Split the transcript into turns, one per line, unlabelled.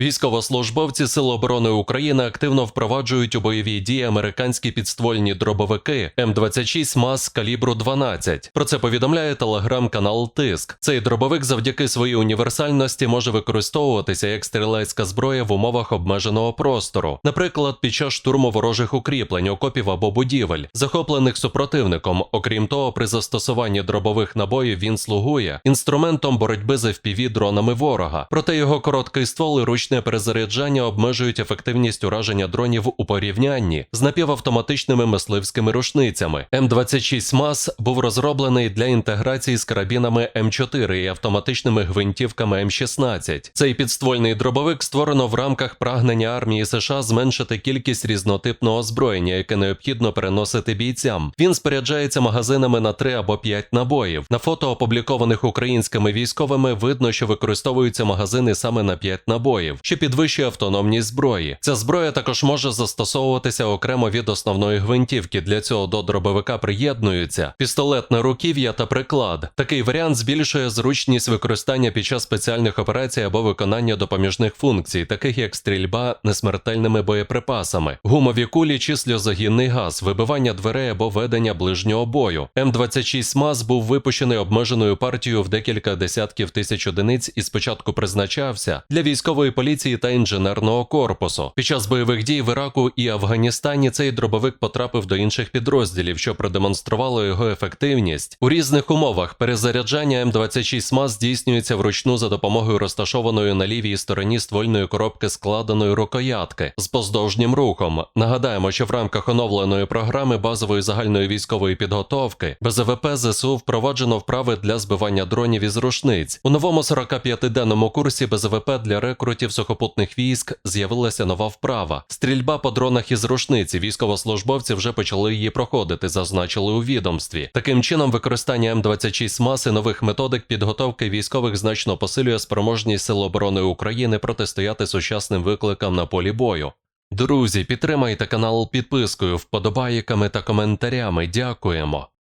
Військовослужбовці Сил оборони України активно впроваджують у бойові дії американські підствольні дробовики М26 МАС калібру 12. Про це повідомляє телеграм-канал Тиск. Цей дробовик завдяки своїй універсальності може використовуватися як стрілецька зброя в умовах обмеженого простору, наприклад, під час штурму ворожих укріплень, окопів або будівель, захоплених супротивником. Окрім того, при застосуванні дробових набоїв він слугує інструментом боротьби з FPV дронами ворога. Проте його короткий ствол і ручне перезаряджання обмежують ефективність ураження дронів у порівнянні з напівавтоматичними мисливськими рушницями. М26 МАС був розроблений для інтеграції з карабінами М4 і автоматичними гвинтівками М16. Цей підствольний дробовик створено в рамках прагнення армії США зменшити кількість різнотипного озброєння, яке необхідно переносити бійцям. Він споряджається магазинами на 3 або 5 набоїв. На фото, опублікованих українськими військовими, видно, що використовуються магазини саме на 5 набоїв, що підвищує автономність зброї. Ця зброя також може застосовуватися окремо від основної гвинтівки. Для цього до дробовика приєднуються пістолетне руків'я та приклад. Такий варіант збільшує зручність використання під час спеціальних операцій або виконання допоміжних функцій, таких як стрільба несмертельними боєприпасами, гумові кулі чи сльозогінний газ, вибивання дверей або ведення ближнього бою. М26 МАЗ був випущений обмеженою партією в декілька десятків тисяч одиниць і спочатку призначався для військової поліції та інженерного корпусу. Під час бойових дій в Іраку і Афганістані цей дробовик потрапив до інших підрозділів, що продемонструвало його ефективність. У різних умовах перезаряджання М26 МАЗ здійснюється вручну за допомогою розташованої на лівій стороні ствольної коробки складеної рукоятки з поздовжнім рухом. Нагадаємо, що в рамках оновленої програми базової загальної військової підготовки БЗВП ЗСУ впроваджено вправи для збивання дронів із рушниць. У новому 45-денному курсі БЗВП для рекрутів сухопутних військ з'явилася нова вправа. Стрільба по дронах із рушниці. Військовослужбовці вже почали її проходити, зазначили у відомстві. Таким чином, використання М26 маси нових методик підготовки військових значно посилює спроможність Сил оборони України протистояти сучасним викликам на полі бою. Друзі, підтримайте канал підпискою, вподобайками та коментарями. Дякуємо.